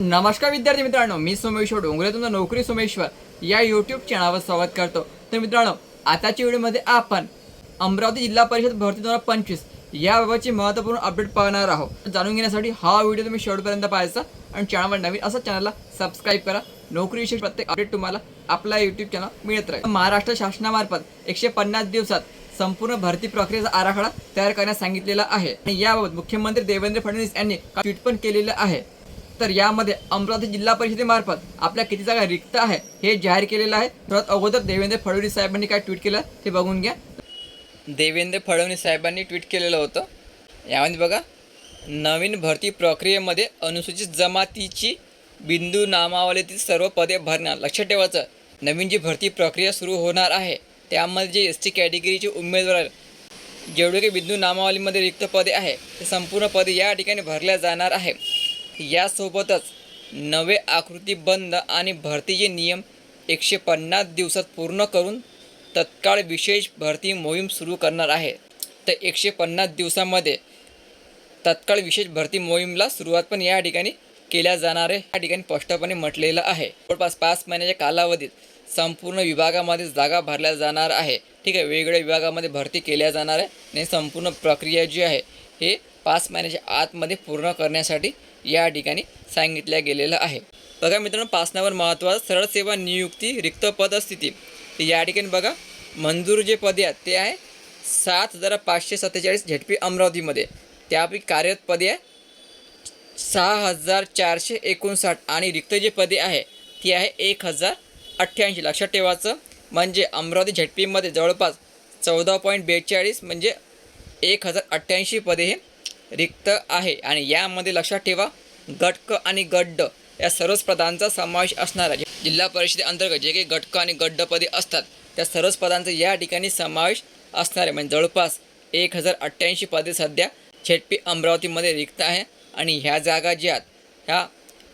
नमस्कार विद्यार्थी मित्रांनो मी सोमेश्वर डोंगरे तुमचा नोकरी सोमेश्वर या यूट्यूब चॅनलवर स्वागत करतो. तर मित्रांनो आताच्या व्हिडिओमध्ये आपण अमरावती जिल्हा परिषद भरती दोन हजार पंचवीस याबाबतची महत्त्वपूर्ण अपडेट पाहणार आहोत. जाणून घेण्यासाठी हा व्हिडिओ तुम्ही शेवटपर्यंत पाहायचा आणि चॅनलवर नवीन असं चॅनलला सबस्क्राईब करा. नोकरीविषयी प्रत्येक अपडेट तुम्हाला आपला यूट्यूब चॅनल मिळत राहील. महाराष्ट्र शासनामार्फत एकशे पन्नास दिवसात संपूर्ण भरती प्रक्रियेचा आराखडा तयार करण्यास सांगितलेला आहे. आणि याबाबत मुख्यमंत्री देवेंद्र फडणवीस यांनी ट्विट पण केलेलं आहे? तर यामध्ये अमरावती जिल्हा परिषदेमार्फत आपल्या किती जागा रिक्त आहे हे जाहीर केलेलं आहे. सर्वात अगोदर देवेंद्र फडणवीस साहेबांनी काय ट्विट केलं ते बघून घ्या. देवेंद्र फडणवीस साहेबांनी ट्विट केलेलं होतं. यामध्ये बघा नवीन भरती प्रक्रियेमध्ये अनुसूचित जमातीची बिंदू नामावलीतील सर्व पदे भरणार. लक्षात ठेवायचं नवीन जी भरती प्रक्रिया सुरू होणार आहे त्यामध्ये जे एस टी कॅटेगरीचे उमेदवार जेवढे काही बिंदू नामावलीमध्ये रिक्त पदे आहे ते संपूर्ण पदे या ठिकाणी भरल्या जाणार आहे यासोबतच नवे आकृतीबंध आणि भरतीचे नियम एकशे पन्नास दिवसात पूर्ण करून तत्काळ विशेष भरती मोहीम सुरू करणार आहे. तर एकशे पन्नास दिवसामध्ये तत्काळ विशेष भरती मोहीमला सुरुवात पण या ठिकाणी केल्या जाणार आहे. या ठिकाणी स्पष्टपणे म्हटलेलं आहे. जवळपास पाच महिन्याच्या कालावधीत संपूर्ण विभागामध्ये जागा भरल्या जाणार आहे. ठीक आहे वेगवेगळ्या विभागामध्ये भरती केल्या जाणार आहे आणि संपूर्ण प्रक्रिया जी आहे हे पाच महिन्याच्या आतमध्ये पूर्ण करण्यासाठी या ठिकाणी सांगितल्या गेलेलं आहे. बघा मित्रांनो पासनावर महत्त्वाचं सरळ सेवा नियुक्ती रिक्त पदस्थिती या ठिकाणी बघा मंजूर जे पदे आहेत ते आहे सात हजार पाचशे सत्तेचाळीस झेडपी अमरावतीमध्ये. त्यापैकी कार्यरत पदे आहे सहा हजार चारशे एकोणसाठ आणि रिक्त जे पदे आहे ती आहे एक हजार अठ्ठ्याऐंशी. लक्षात ठेवायचं म्हणजे अमरावती झेडपीमध्ये जवळपास चौदा पॉईंट बेचाळीस म्हणजे एक हजार अठ्ठ्याऐंशी पदे हे रिक्त आहे. आणि यामध्ये लक्षात ठेवा गटक आणि गड्ड या सर्वच पदांचा समावेश असणार आहे जिल्हा परिषदे अंतर्गत जे काही गटक आणि गड्डपदे असतात त्या सर्वच पदांचा या ठिकाणी समावेश असणार आहे. म्हणजे जवळपास एक हजार अठ्ठ्याऐंशी पदे सध्या छेटपी अमरावतीमध्ये रिक्त आहे आणि ह्या जागा ज्या आहेत ह्या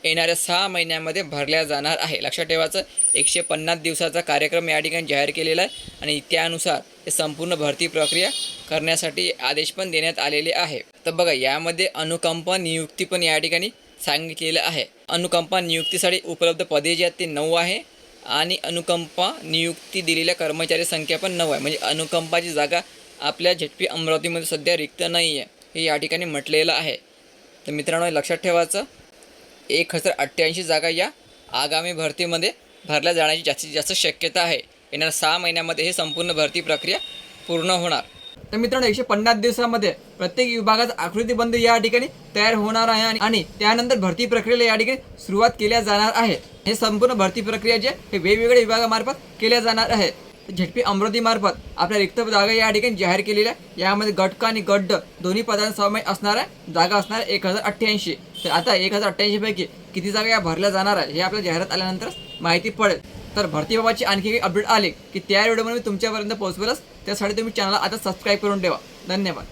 येणाऱ्या सहा महिन्यामध्ये भरल्या जाणार आहे. लक्षात ठेवायचं एकशे पन्नास दिवसाचा कार्यक्रम या ठिकाणी जाहीर केलेला आहे आणि त्यानुसार संपूर्ण भरती प्रक्रिया करण्यासाठी आदेश पण देण्यात आलेले आहे. तर बघा यामध्ये अनुकंपा नियुक्ती पण या ठिकाणी सांगितलेलं आहे. अनुकंपा नियुक्तीसाठी उपलब्ध पदे जी आहेत ते नऊ आहे आणि अनुकंपा नियुक्ती दिलेल्या कर्मचारी संख्या पण नऊ आहे. म्हणजे अनुकंपाची जागा आपल्या झेडपी अमरावतीमध्ये सध्या रिक्त नाही आहे हे या ठिकाणी म्हटलेलं आहे. तर मित्रांनो हे लक्षात ठेवायचं एक हजार अठ्ठ्याऐंशी जागा या आगामी भरतीमध्ये भरल्या जाण्याची जास्तीत जास्त शक्यता आहे. येणाऱ्या सहा महिन्यामध्ये हे संपूर्ण भरती प्रक्रिया पूर्ण होणार. तर मित्रांनो एकशे पन्नास दिवसामध्ये प्रत्येक विभागाचा आकृतीबंध या ठिकाणी तयार होणार आहे आणि- आणि त्यानंतर भरती प्रक्रियेला या ठिकाणी सुरुवात केल्या जाणार आहे. हे संपूर्ण भरती प्रक्रिया जे हे वेगवेगळ्या विभागामार्फत केल्या जाणार आहे. झेडपी अमरावती मार्फत आपल्या रिक्त जागा या ठिकाणी जाहीर केलेल्या यामध्ये गटक आणि गड्ड दोन्ही पदांचा समावेश असणार आहे. जागा असणार आहे एक हजार अठ्ठ्याऐंशी. तर आता एक हजार अठ्ठ्याऐंशी पैकी किती जागा या भरल्या जाणार आहे हे आपल्या जाहिरात आल्यानंतर माहिती पडेल. तर भरतीबाबतची आणखी काही अपडेट आले की त्या व्हिडिओमध्ये मी तुमच्यापर्यंत पोहोचवेलच. त्यासाठी तुम्ही चॅनलला आता सबस्क्राईब करून ठेवा. धन्यवाद.